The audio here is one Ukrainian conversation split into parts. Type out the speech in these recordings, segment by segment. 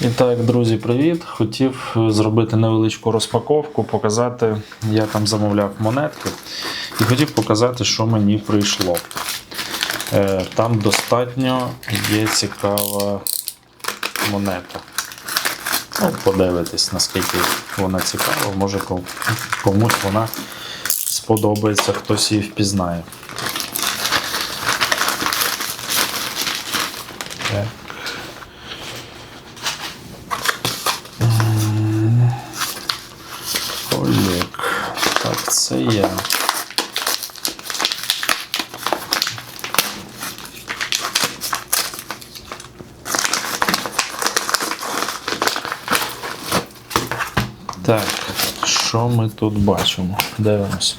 І так, друзі, привіт! Хотів зробити невеличку розпаковку, показати, я там замовляв монетки, і хотів показати, що мені прийшло. Е, Там достатньо є цікава монета. Ну, подивитись, наскільки вона цікава, може комусь вона сподобається, хтось її впізнає. Що ми тут бачимо? Дивимось.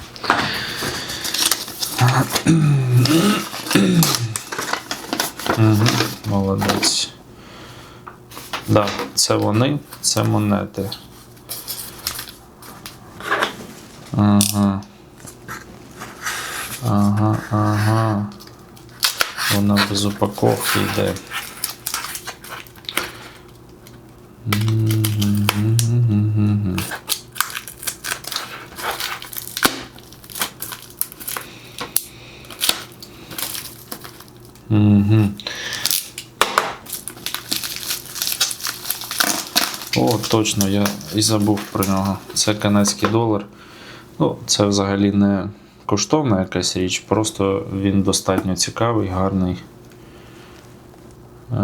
Угу, молодець. Да, це вони, це монети. Ага. Ага, ага. Вона без упаковки йде. Мгм. О, точно, я і забув про нього. Це канадський долар. Ну, це взагалі не коштовна якась річ, просто він достатньо цікавий, гарний. Е,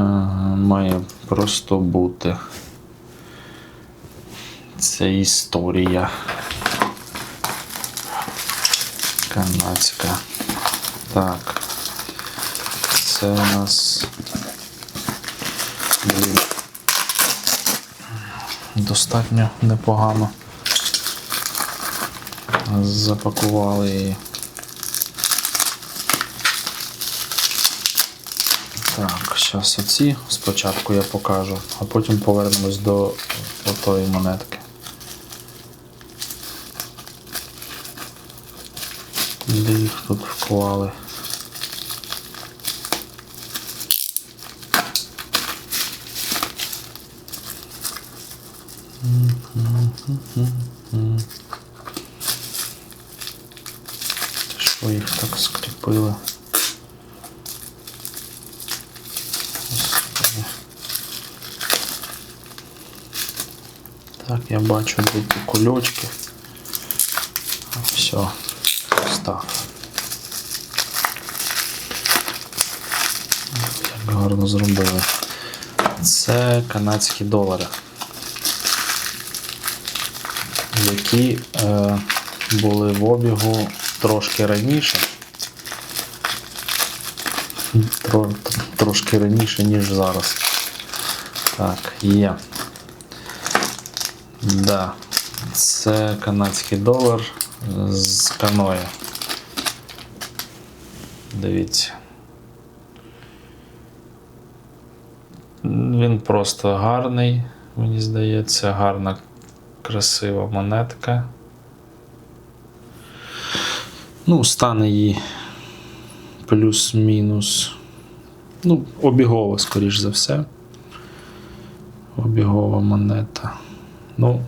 Має просто бути. Це історія. Канадська. Так. Це у нас. Достатньо непогано запакували її. Так, зараз оці спочатку я покажу, а потім повернемось до отої монетки. Де їх тут вклали? Що їх так скріпили? Господи. Так, я бачу ті кульочки. Все, став. Як гарно зробили. Це канадські долари, які е, були в обігу трошки раніше. Тро, трошки раніше, ніж зараз. Так, є. Да. Це канадський долар з каної. Дивіться. Він просто гарний, мені здається, гарна, красива монетка. Ну, стан її плюс-мінус. Ну, обігова, скоріш за все. Обігова монета. Ну.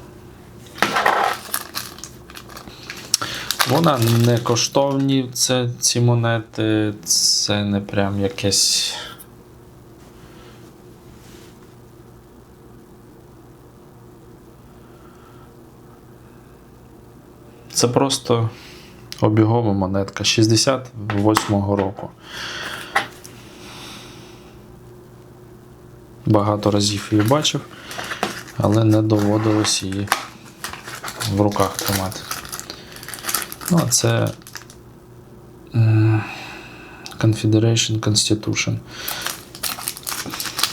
Вона не коштовні, це, ці монети, це не прям якесь. Це просто обігова монетка 68-го року. Багато разів її бачив, але не доводилось її в руках тримати. Ну, а це Confederation Constitution.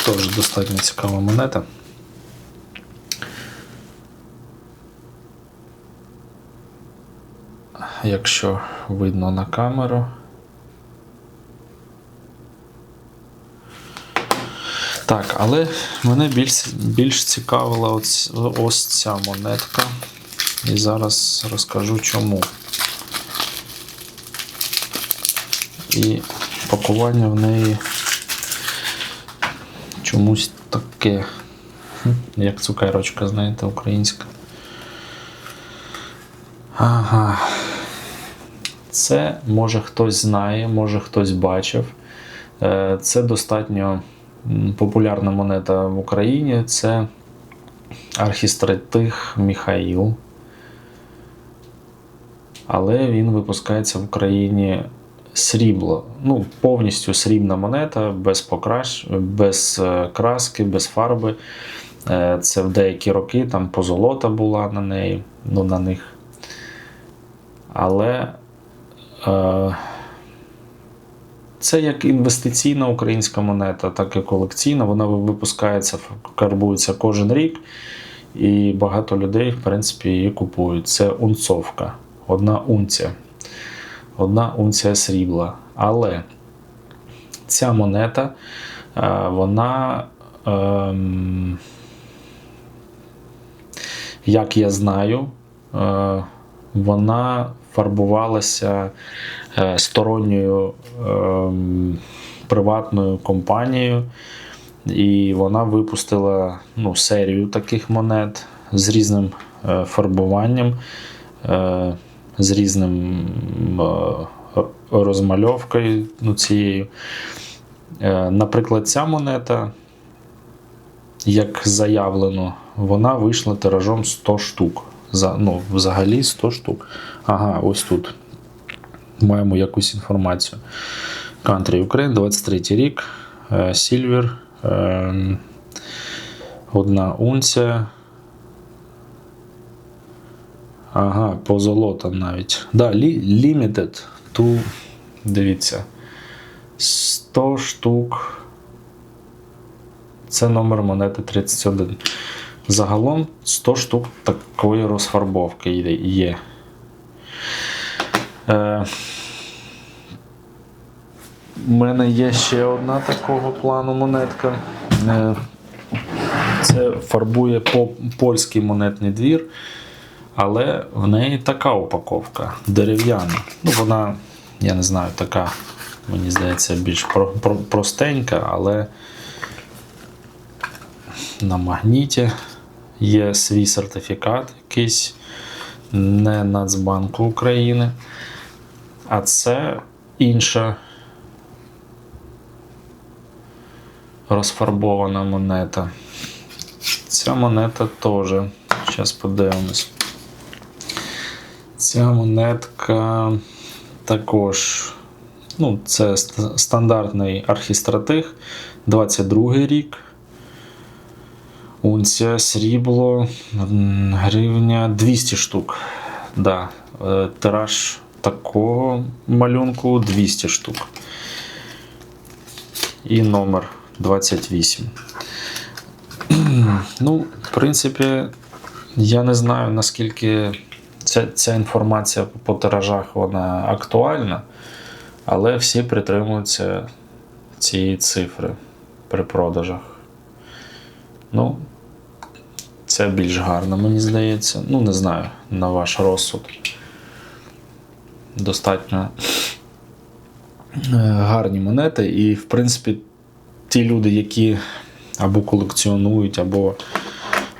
Теж достатньо цікава монета. Якщо видно на камеру. Так, але мене більш, більш цікавила ось, ось ця монетка. І зараз розкажу чому. І пакування в неї чомусь таке Як цукерочка, знаєте, українська. Ага. Це може хтось знає, може хтось бачив. Е, Це достатньо популярна монета в Україні. Це архістратих Міхаїл. Але він випускається в Україні срібло. Ну, повністю срібна монета, без покраш, без е, краски, без фарби. Е, Це в деякі роки там позолота була на неї, ну на них. Але це як інвестиційна українська монета, так і колекційна. Вона випускається, карбується кожен рік, і багато людей, в принципі, її купують. Це унцовка, одна унція. Одна унція срібла. Але ця монета, е, вона, ем, як я знаю, е, вона фарбувалася е, сторонньою ем, приватною компанією, і вона випустила ну, серію таких монет з різним е, фарбуванням, е, з різним розмальовкою ну, цією. Наприклад, ця монета, як заявлено, вона вийшла тиражом 100 штук. За, ну, взагалі 100 штук. Ага, ось тут. Маємо якусь інформацію. Country Ukraine, 23 рік. е, Сільвер. е, Одна унція. Ага, позолота навіть. Да, limited to, дивіться. 100 штук. Це номер монети 31. Загалом 100 штук такої розфарбовки є-. Е, у мене є ще одна такого плану монетка. Е, це фарбує по польський монетний двір, але в неї така упаковка дерев'яна. Ну, вона, я не знаю, така, мені здається, більш про, про, простенька, але на магніті є свій сертифікат якийсь не Нацбанку України. А це інша розфарбована монета. Ця монета теж. Зараз подивимось. Ця монетка також. Ну, це стандартний архістратиг, 22 рік. Унція срібло, гривня 200 штук. Да. е, Тираж такого малюнку 200 штук. І номер 28. Ну, в принципі, я не знаю, наскільки ця, ця інформація по тиражах вона актуальна, але всі притримуються цієї цифри при продажах. Ну, це більш гарно, мені здається. Ну, не знаю, на ваш розсуд. Достатньо е, гарні монети. І, в принципі, ті люди, які або колекціонують, або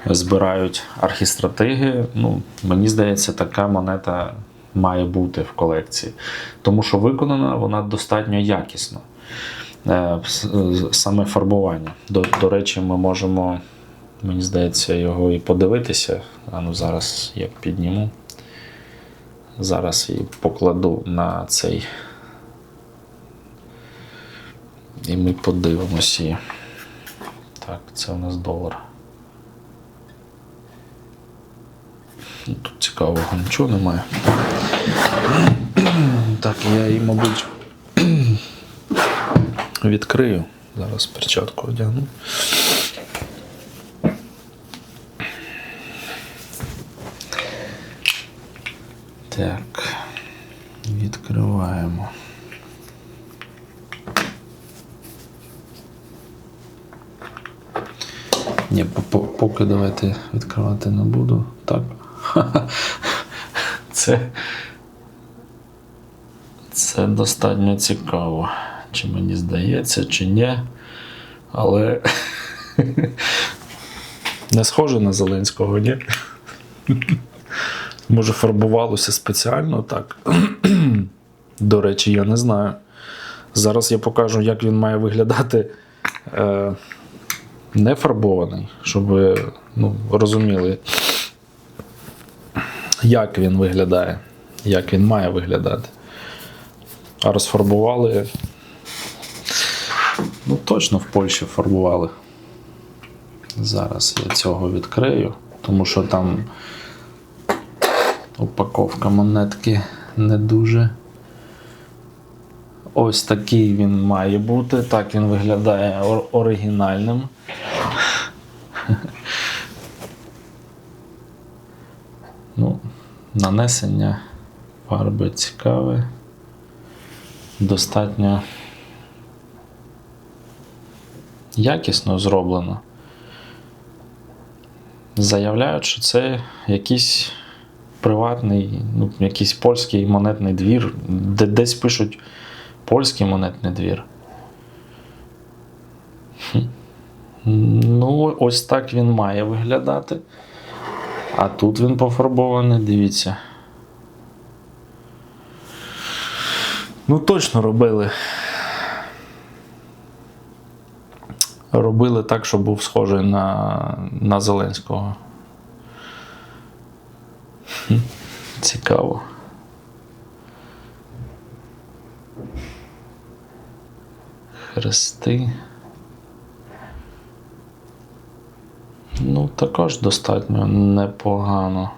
збирають архістратиги, ну, мені здається, така монета має бути в колекції. Тому що виконана вона достатньо якісно. Е, Саме фарбування. До, до речі, ми можемо, мені здається, його і подивитися. А ну зараз я підніму. Зараз її покладу на цей. І ми подивимося її. Так, це у нас долар. Ну, Тут цікавого нічого немає. Так, я її, мабуть, відкрию. Зараз перчатку одягну. Так. Відкриваємо. Ні, по- по- поки давайте відкривати не буду. Так. Це. Це достатньо цікаво. Чи мені здається, чи ні. Але Не схоже на Зеленського, ні? Може, фарбувалося спеціально так. До речі, я не знаю. Зараз я покажу, як він має виглядати е, не фарбований, щоб ви ну, розуміли, як він виглядає, як він має виглядати. А розфарбували. Ну, точно в Польщі фарбували. Зараз я цього відкрию, тому що там упаковка монетки не дуже. Ось такий він має бути. Так він виглядає ор- оригінальним. Ну, нанесення фарби цікаве. Достатньо якісно зроблено. Заявляють, що це якийсь приватний, ну, якийсь польський монетний двір, де десь пишуть польський монетний двір. Ну, ось так він має виглядати. А тут він пофарбований, дивіться. Ну, точно робили. Робили так, щоб був схожий на, на Зеленського. Цікаво. Хрести. Ну, також достатньо непогано.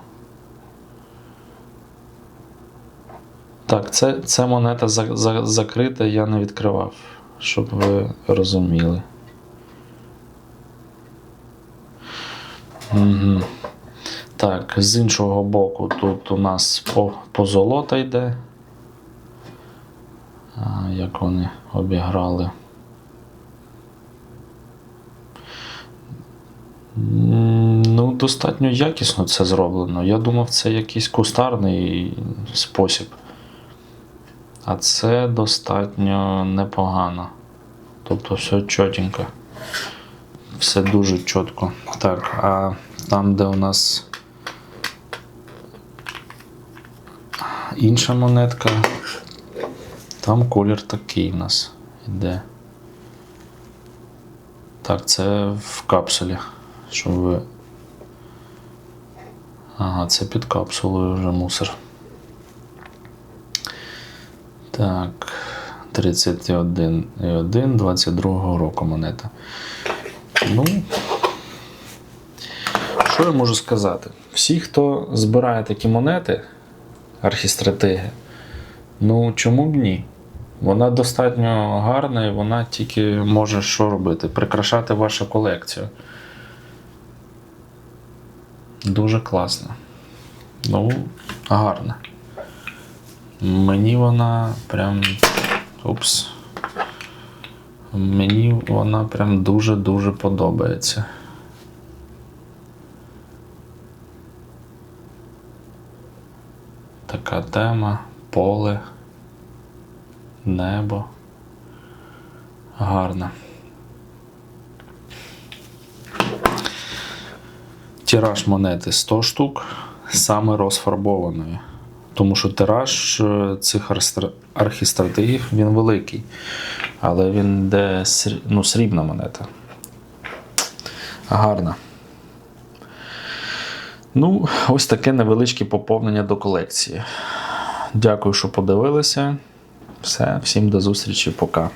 Так, це, це монета за, за, закрита, я не відкривав, щоб ви розуміли. Угу. Так, з іншого боку, тут у нас по, позолота йде. А, як вони обіграли. Ну, достатньо якісно це зроблено. Я думав, це якийсь кустарний спосіб. А це достатньо непогано. Тобто все чотенько. Все дуже чітко. Так, а там, де у нас інша монетка, там колір такий у нас іде. Так, це в капсулі, щоб ви. Ага, це під капсулою вже мусор. Так, 31,1 22 року монета. Ну, що я можу сказати? Всі, хто збирає такі монети, архістратеги, ну чому б ні? Вона достатньо гарна і вона тільки може що робити? Прикрашати вашу колекцію. Дуже класно. Ну, гарна. Мені вона прям. Упс. Мені вона прям дуже-дуже подобається. Така тема, поле, небо. Гарна. Тираж монети 100 штук, саме розфарбованої. Тому що тираж е, цих архістратегів він великий. Але він йде ну, срібна монета. Гарна. Ну, ось таке невеличке поповнення до колекції. Дякую, що подивилися. Все, всім до зустрічі, пока.